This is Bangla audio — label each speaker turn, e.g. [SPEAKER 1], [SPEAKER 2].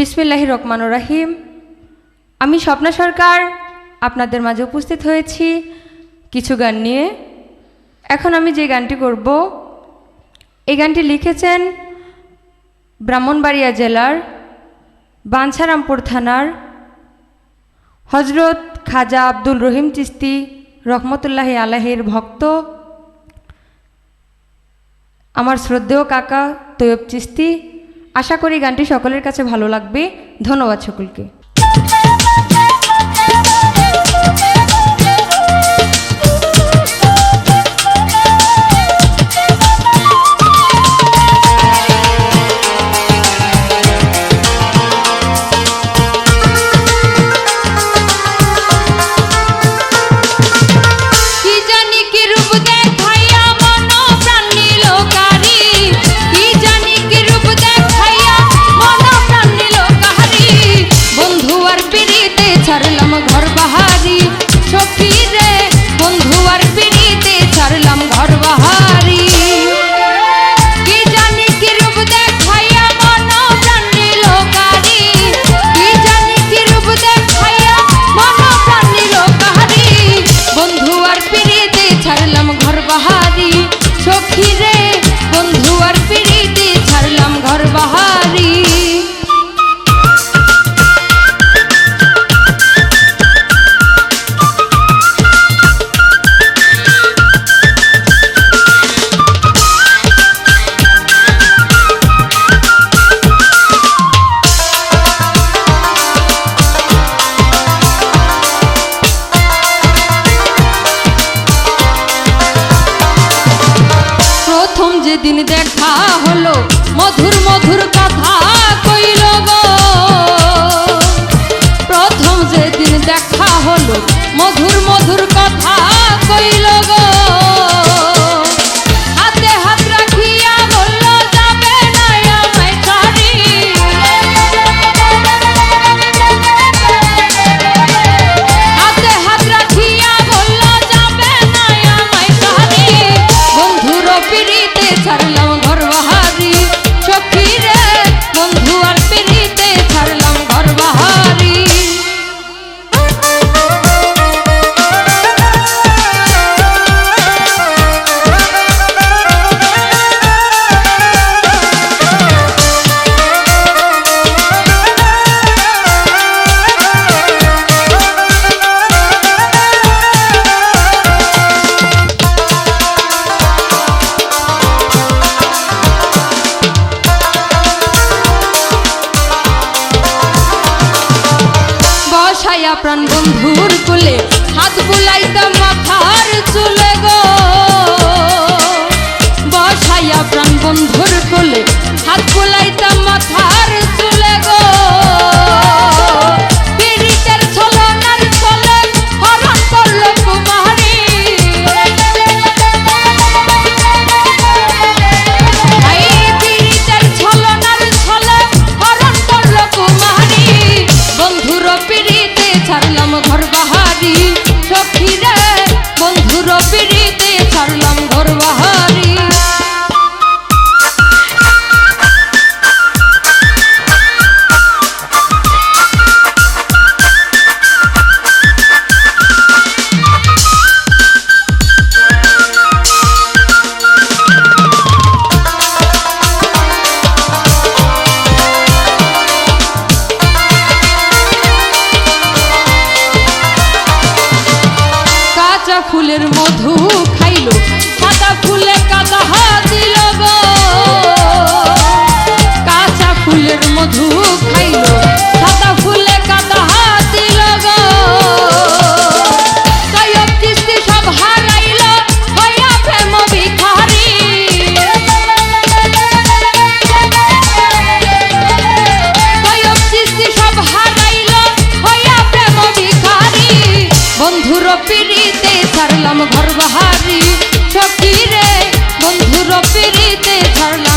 [SPEAKER 1] বিসমিল্লাহি রহমান রাহিম। আমি স্বপ্না সরকার, আপনাদের মাঝে উপস্থিত হয়েছি কিছু গান নিয়ে। এখন আমি যে গানটি করব, এই গানটি লিখেছেন ব্রাহ্মণবাড়িয়া জেলার বাঞ্ছারামপুর থানার হজরত খাজা আব্দুল রহিম চিস্তি রহমতুল্লাহি আলাহের ভক্ত, আমার শ্রদ্ধেয় কাকা তৈয়ব চিস্তি। আশা করি গানটি সকলের কাছে ভালো লাগবে। ধন্যবাদ সকলকে।
[SPEAKER 2] যেদিন দেখা হলো, মধুর মধুর কথা কইল গো। প্রথম যেদিন দেখা হলো, মধুর মধুর কথা কইল গো। পিড়িতে বসাইয়া প্রাণ বন্ধুর কুলে হাত বুলাইতাম মাথার চুলে গো। বসাইয়া প্রাণ বন্ধুর কোলে ফুলের মধু খাইলো সাদা ফুলে কাদা দিল কাঁচা ফুলের মধু খাইলো সাদা বন্ধুর পিড়িতে ছাড়লাম ঘর বাহারি। সখী রে বন্ধুর পিড়িতে ছাড়লাম